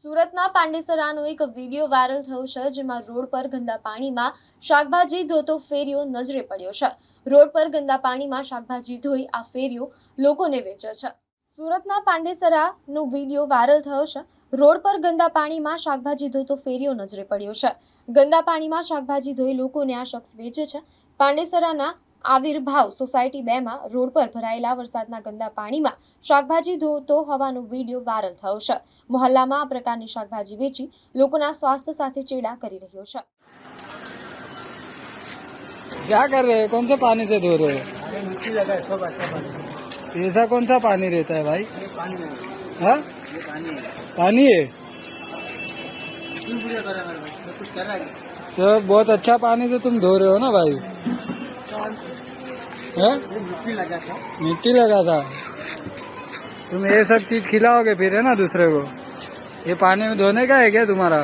સુરતના પાંડેસરાનો એક video viral થયો છે, જેમાં રોડ પર ગંદા પાણીમાં શાકભાજી ધોતો ફેરિયો નજરે પડ્યો છે. રોડ પર ગંદા પાણીમાં શાકભાજી ધોઈ આ ફેરિયો લોકોને વેચે છે. સુરતના પાંડેસરાનો વીડિયો વાયરલ થયો છે, રોડ પર ગંદા પાણીમાં શાકભાજી ધોતો ફેરિયો નજરે પડ્યો છે. ગંદા પાણીમાં શાકભાજી ધોઈ લોકોને આ શખ્સ વેચે છે. પાંડેસરાના આવિર્ભાવ સોસાયટી બેમાં રોડ પર ભરાયેલા વરસાદના ગંદા પાણીમાં શાકભાજી ધોતો હોવાનો વિડીયો વાયરલ થયો છે મોહલ્લામાં આ પ્રકારની શાકભાજી વેચી લોકોના સ્વાસ્થ્ય સાથે ચેડા કરી રહ્યો છે क्या कर रहे हो कौन सा पानी से धो रहे हो अरे मिट्टी लगा है सब अच्छा पानी ऐसा कौन सा पानी रहता है भाई ये पानी नहीं है हाँ ये पानी है पानी है क्यों बुरा कर रहा है मेरे भाई मैं कुछ कर रहा है तो बहुत अच्छा पानी तो तुम धो रहे हो ना भाई हैं ये मिट्टी लगा था मिट्टी लगा था तुम ये सब चीज खिलाओगे फिर है ना दूसरे को ये पानी में धोने का है क्या तुम्हारा